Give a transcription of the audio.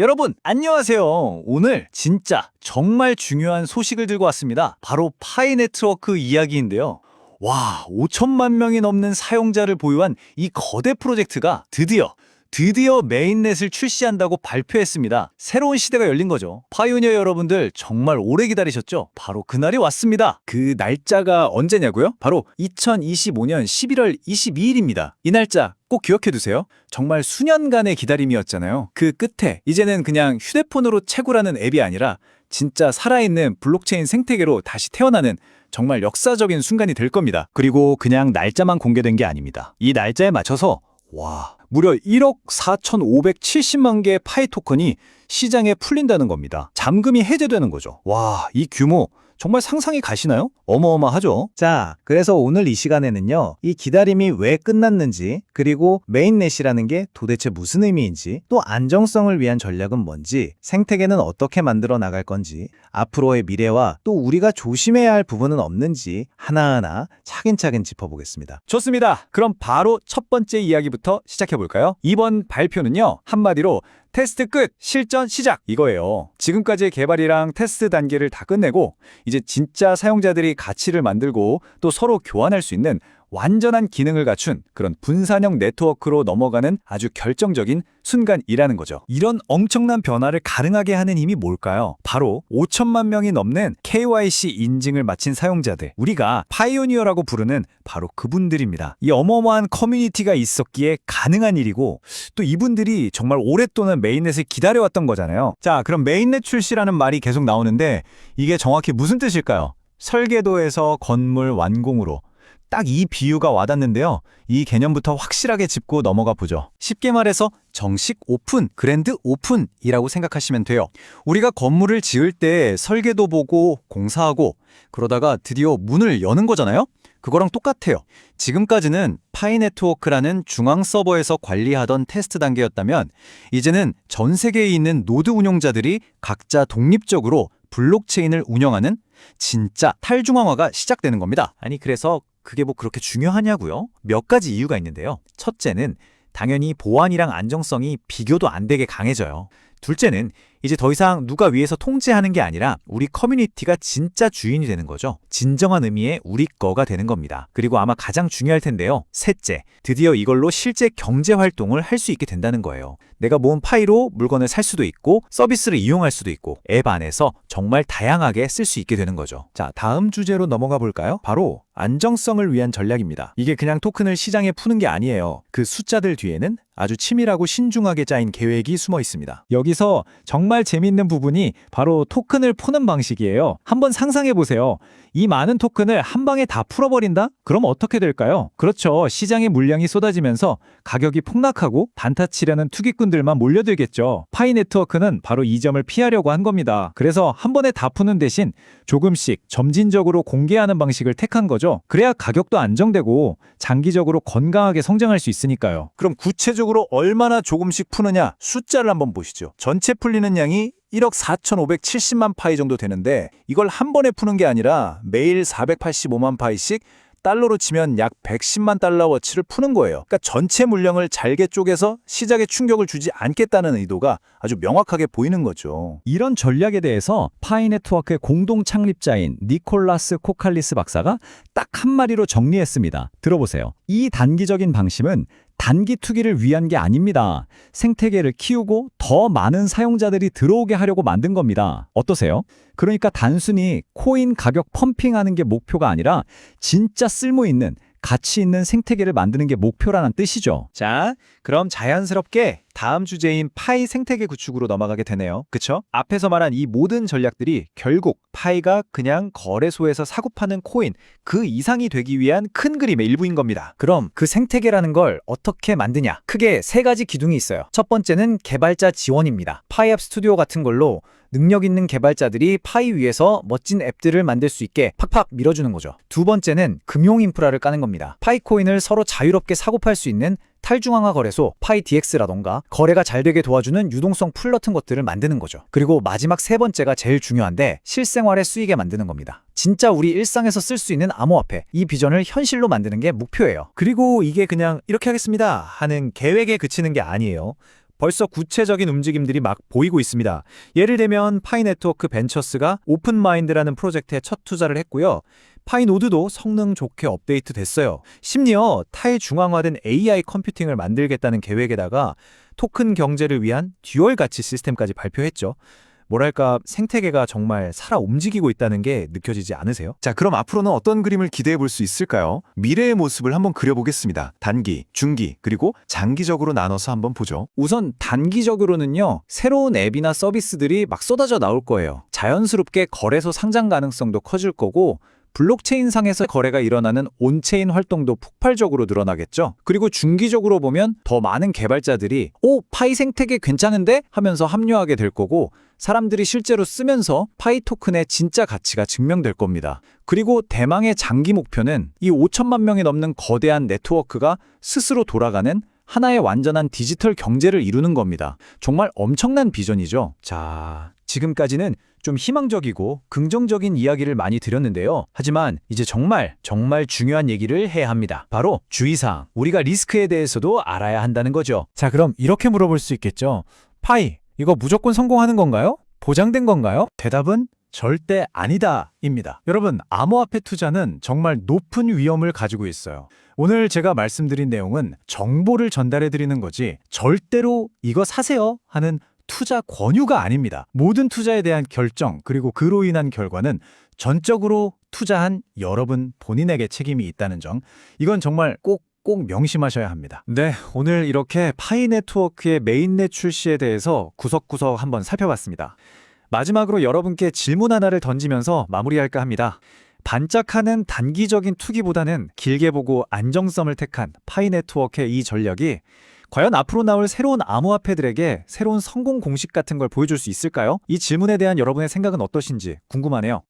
여러분, 안녕하세요. 오늘 진짜 정말 중요한 소식을 들고 왔습니다. 바로 파이 네트워크 이야기인데요. 와, 5천만 명이 넘는 사용자를 보유한 이 거대 프로젝트가 드디어 드디어 메인넷을 출시한다고 발표했습니다. 새로운 시대가 열린 거죠. 파이오니어 여러분들 정말 오래 기다리셨죠? 바로 그날이 왔습니다. 그 날짜가 언제냐고요? 바로 2025년 11월 22일입니다. 이 날짜 꼭 기억해 두세요. 정말 수년간의 기다림이었잖아요. 그 끝에 이제는 그냥 휴대폰으로 채굴하는 앱이 아니라 진짜 살아있는 블록체인 생태계로 다시 태어나는 정말 역사적인 순간이 될 겁니다. 그리고 그냥 날짜만 공개된 게 아닙니다. 이 날짜에 맞춰서 와, 무려 1억 4,570만 개의 파이 토큰이 시장에 풀린다는 겁니다. 잠금이 해제되는 거죠. 와, 이 규모 정말 상상이 가시나요? 어마어마하죠. 자, 그래서 오늘 이 시간에는요, 이 기다림이 왜 끝났는지, 그리고 메인넷이라는 게 도대체 무슨 의미인지, 또 안정성을 위한 전략은 뭔지, 생태계는 어떻게 만들어 나갈 건지, 앞으로의 미래와 또 우리가 조심해야 할 부분은 없는지 하나하나 차근차근 짚어보겠습니다. 좋습니다. 그럼 바로 첫 번째 이야기부터 시작해 볼까요? 이번 발표는요, 한마디로 테스트 끝, 실전 시작 이거예요. 지금까지의 개발이랑 테스트 단계를 다 끝내고 이제 진짜 사용자들이 가치를 만들고 또 서로 교환할 수 있는 완전한 기능을 갖춘 그런 분산형 네트워크로 넘어가는 아주 결정적인 순간이라는 거죠. 이런 엄청난 변화를 가능하게 하는 힘이 뭘까요? 바로 5천만 명이 넘는 KYC 인증을 마친 사용자들. 우리가 파이오니어라고 부르는 바로 그분들입니다. 이 어마어마한 커뮤니티가 있었기에 가능한 일이고 또 이분들이 정말 오랫동안 메인넷을 기다려왔던 거잖아요. 자, 그럼 메인넷 출시라는 말이 계속 나오는데 이게 정확히 무슨 뜻일까요? 설계도에서 건물 완공으로 딱 이 비유가 와닿는데요. 이 개념부터 확실하게 짚고 넘어가 보죠. 쉽게 말해서 정식 오픈, 그랜드 오픈이라고 생각하시면 돼요. 우리가 건물을 지을 때 설계도 보고 공사하고 그러다가 드디어 문을 여는 거잖아요? 그거랑 똑같아요. 지금까지는 파이 네트워크라는 중앙 서버에서 관리하던 테스트 단계였다면 이제는 전 세계에 있는 노드 운용자들이 각자 독립적으로 블록체인을 운영하는 진짜 탈중앙화가 시작되는 겁니다. 아니 그래서 그게 뭐 그렇게 중요하냐고요? 몇 가지 이유가 있는데요. 첫째는 당연히 보안이랑 안정성이 비교도 안 되게 강해져요. 둘째는 이제 더 이상 누가 위에서 통제하는 게 아니라 우리 커뮤니티가 진짜 주인이 되는 거죠. 진정한 의미의 우리 거가 되는 겁니다. 그리고 아마 가장 중요할 텐데요. 셋째, 드디어 이걸로 실제 경제 활동을 할 수 있게 된다는 거예요. 내가 모은 파이로 물건을 살 수도 있고 서비스를 이용할 수도 있고 앱 안에서 정말 다양하게 쓸 수 있게 되는 거죠. 자, 다음 주제로 넘어가 볼까요? 바로 안정성을 위한 전략입니다. 이게 그냥 토큰을 시장에 푸는 게 아니에요. 그 숫자들 뒤에는 아주 치밀하고 신중하게 짜인 계획이 숨어 있습니다. 여기서 정말 재밌는 부분이 바로 토큰을 푸는 방식이에요. 한번 상상해 보세요. 이 많은 토큰을 한 방에 다 풀어버린다? 그럼 어떻게 될까요? 그렇죠. 시장의 물량이 쏟아지면서 가격이 폭락하고 단타 치려는 투기꾼들만 몰려들겠죠. 파이 네트워크는 바로 이 점을 피하려고 한 겁니다. 그래서 한 번에 다 푸는 대신 조금씩 점진적으로 공개하는 방식을 택한 거죠. 그래야 가격도 안정되고 장기적으로 건강하게 성장할 수 있으니까요. 그럼 구체적으로 얼마나 조금씩 푸느냐 숫자를 한번 보시죠. 전체 풀리는 양이 1억 4,570만 파이 정도 되는데 이걸 한 번에 푸는 게 아니라 매일 485만 파이씩 달러로 치면 약 110만 달러 워치를 푸는 거예요. 그러니까 전체 물량을 잘게 쪼개서 시장에 충격을 주지 않겠다는 의도가 아주 명확하게 보이는 거죠. 이런 전략에 대해서 파이 네트워크의 공동 창립자인 니콜라스 코칼리스 박사가 딱 한마디로 정리했습니다. 들어보세요. 이 단기적인 방식은 단기 투기를 위한 게 아닙니다. 생태계를 키우고 더 많은 사용자들이 들어오게 하려고 만든 겁니다. 어떠세요? 그러니까 단순히 코인 가격 펌핑하는 게 목표가 아니라 진짜 쓸모 있는 가치 있는 생태계를 만드는 게 목표라는 뜻이죠. 자, 그럼 자연스럽게 다음 주제인 파이 생태계 구축으로 넘어가게 되네요. 그쵸? 앞에서 말한 이 모든 전략들이 결국 파이가 그냥 거래소에서 사고 파는 코인 그 이상이 되기 위한 큰 그림의 일부인 겁니다. 그럼 그 생태계라는 걸 어떻게 만드냐? 크게 세 가지 기둥이 있어요. 첫 번째는 개발자 지원입니다. 파이앱 스튜디오 같은 걸로 능력 있는 개발자들이 파이 위에서 멋진 앱들을 만들 수 있게 팍팍 밀어주는 거죠. 두 번째는 금융 인프라를 까는 겁니다. 파이코인을 서로 자유롭게 사고 팔 수 있는 탈중앙화 거래소 파이DX라던가 거래가 잘 되게 도와주는 유동성 풀 같은 것들을 만드는 거죠. 그리고 마지막 세 번째가 제일 중요한데 실생활의 수익에 만드는 겁니다. 진짜 우리 일상에서 쓸 수 있는 암호화폐 이 비전을 현실로 만드는 게 목표예요. 그리고 이게 그냥 이렇게 하겠습니다 하는 계획에 그치는 게 아니에요. 벌써 구체적인 움직임들이 막 보이고 있습니다. 예를 들면 파이 네트워크 벤처스가 오픈마인드라는 프로젝트에 첫 투자를 했고요. 파이노드도 성능 좋게 업데이트 됐어요. 심지어 탈중앙화된 AI 컴퓨팅을 만들겠다는 계획에다가 토큰 경제를 위한 듀얼 가치 시스템까지 발표했죠. 뭐랄까 생태계가 정말 살아 움직이고 있다는 게 느껴지지 않으세요? 자, 그럼 앞으로는 어떤 그림을 기대해 볼 수 있을까요? 미래의 모습을 한번 그려보겠습니다. 단기, 중기, 그리고 장기적으로 나눠서 한번 보죠. 우선 단기적으로는요, 새로운 앱이나 서비스들이 막 쏟아져 나올 거예요. 자연스럽게 거래소 상장 가능성도 커질 거고, 블록체인 상에서 거래가 일어나는 온체인 활동도 폭발적으로 늘어나겠죠. 그리고 중기적으로 보면 더 많은 개발자들이 오, 파이 생태계 괜찮은데? 하면서 합류하게 될 거고, 사람들이 실제로 쓰면서 파이 토큰의 진짜 가치가 증명될 겁니다. 그리고 대망의 장기 목표는 이 5천만 명이 넘는 거대한 네트워크가 스스로 돌아가는 하나의 완전한 디지털 경제를 이루는 겁니다. 정말 엄청난 비전이죠. 자, 지금까지는 좀 희망적이고 긍정적인 이야기를 많이 드렸는데요. 하지만 이제 정말 정말 중요한 얘기를 해야 합니다. 바로 주의사항. 우리가 리스크에 대해서도 알아야 한다는 거죠. 자, 그럼 이렇게 물어볼 수 있겠죠. 파이, 이거 무조건 성공하는 건가요? 보장된 건가요? 대답은 절대 아니다입니다. 여러분, 암호화폐 투자는 정말 높은 위험을 가지고 있어요. 오늘 제가 말씀드린 내용은 정보를 전달해 드리는 거지 절대로 이거 사세요 하는 투자 권유가 아닙니다. 모든 투자에 대한 결정 그리고 그로 인한 결과는 전적으로 투자한 여러분 본인에게 책임이 있다는 점. 이건 정말 꼭 꼭 명심하셔야 합니다. 네, 오늘 이렇게 파이 네트워크의 메인넷 출시에 대해서 구석구석 한번 살펴봤습니다. 마지막으로 여러분께 질문 하나를 던지면서 마무리할까 합니다. 반짝하는 단기적인 투기보다는 길게 보고 안정성을 택한 파이 네트워크의 이 전략이 과연 앞으로 나올 새로운 암호화폐들에게 새로운 성공 공식 같은 걸 보여줄 수 있을까요? 이 질문에 대한 여러분의 생각은 어떠신지 궁금하네요.